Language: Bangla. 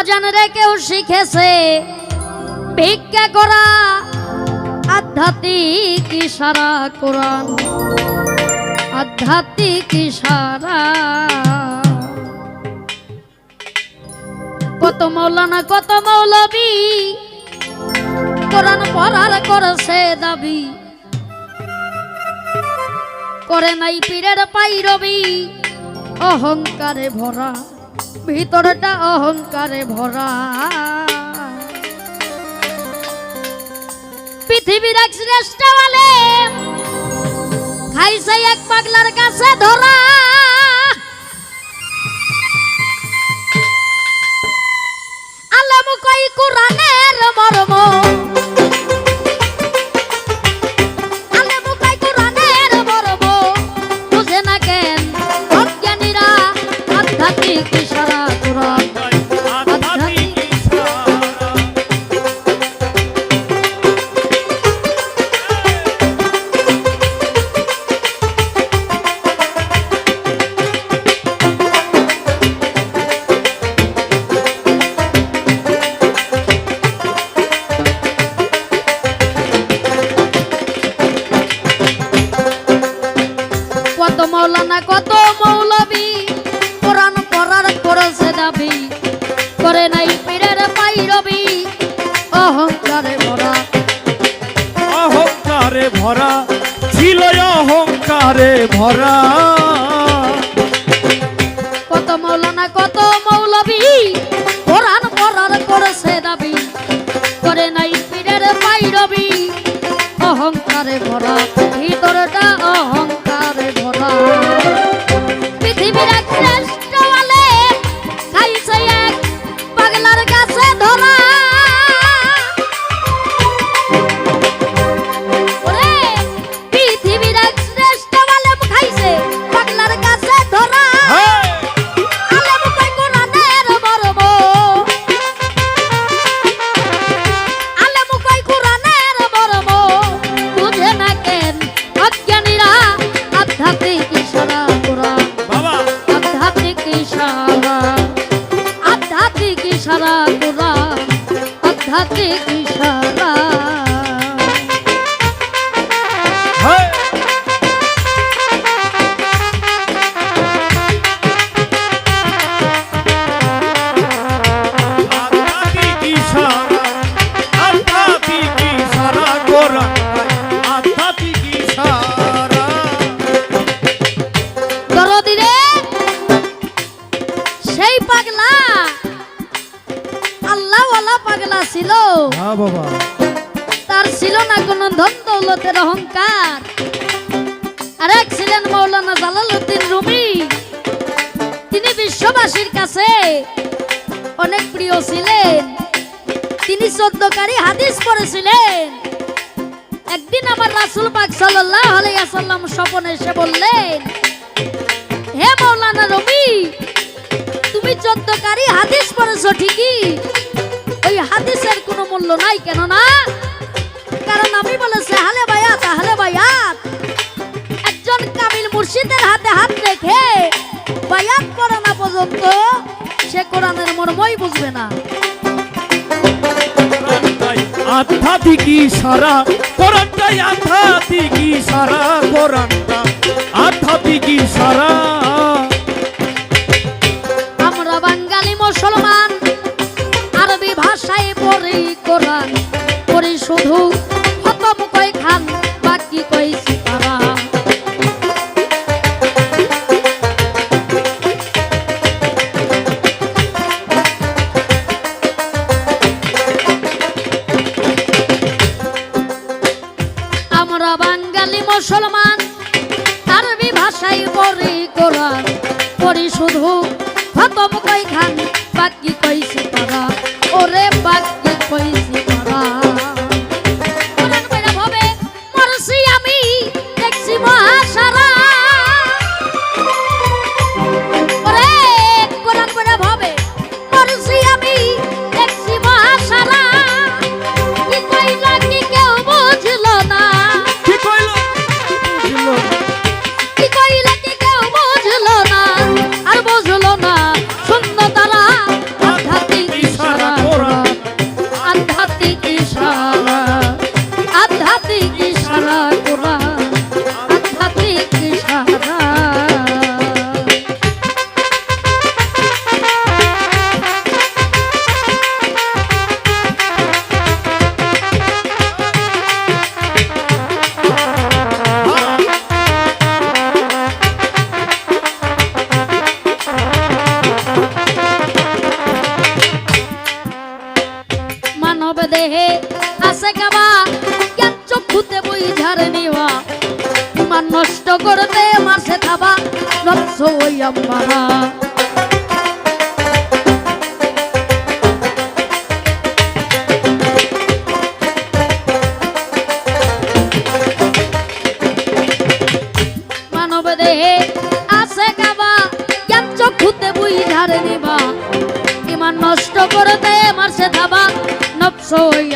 বাজান রে কেউ শিখেছে। ভিক্ষা করা আধ্যাত্মিক ইশারা কোরআন। আধ্যাত্মিক ইশারা। কত মৌলানা, কত মৌলবী কোরআন পড়ার করেছে দাবি। করে নাই পীরের পাইরবি, অহংকারে ভরা। ভিতরটা অহংকারে ভরা। পৃথিবীর এক শ্রেষ্ঠ বলে খাইছে এক পাগলার কাছে ধরা। অহংকারে ভরা। কত মৌলানা, কত মৌলবী, কোরআন পড়ার করেছে দাবি। করে নাই পীরের পাইরবি, অহংকারে ভরা ভিতরটা অহংকারে বাবা। তার ছিল না কোনো ধন দৌলতের অহংকার। আর এক ছিলেন মৌলানা জালালউদ্দিন রুমি। তিনি বিশ্ববাসীর কাছে অনেক প্রিয় ছিলেন। তিনি চোদ্দকারী হাদিস পড়েছিলেন। একদিন আমার রাসুল পাক সাল্লাল্লাহু আলাইহি ওয়াসাল্লাম স্বপনে এসে বললেন, হে মৌলানা রবি তুমি চোদ্দকারী হাদিস পড়েছো ঠিকই। ওই হাদিসের কোনো মূল্য নাই কেন না কারণ আমি বলেছে, হালে বায়াত হালে বায়াত। একজন কামিল মুর্শিদের হাতে হাত রেখে বায়াত করে না পর্যন্ত সে কোরআনের মর্মই বুঝবে না। আধ্যাত্মিক ইশারা কোরআনটাই আধ্যাত্মিক ইশারা কোরআনটা আধ্যাত্মিক ইশারা শুধু খতম কয় খান বাকি কই সিতারা আমরা বাঙালি মুসলমান আরবি ভাষায় পড়ি কোরআন। পড়ি শুধু খতম কই খান বাকি কইছি তারা। ওরে বাকি জ্ঞান চক্ষুতে বই ঝাড়ে নিবা ইমান নষ্ট করতে মাসে থাবা নফস ওই জ্ঞান চক্ষুতে নিবা ইমান নষ্ট করতে মারছে ধাবা নফস ওই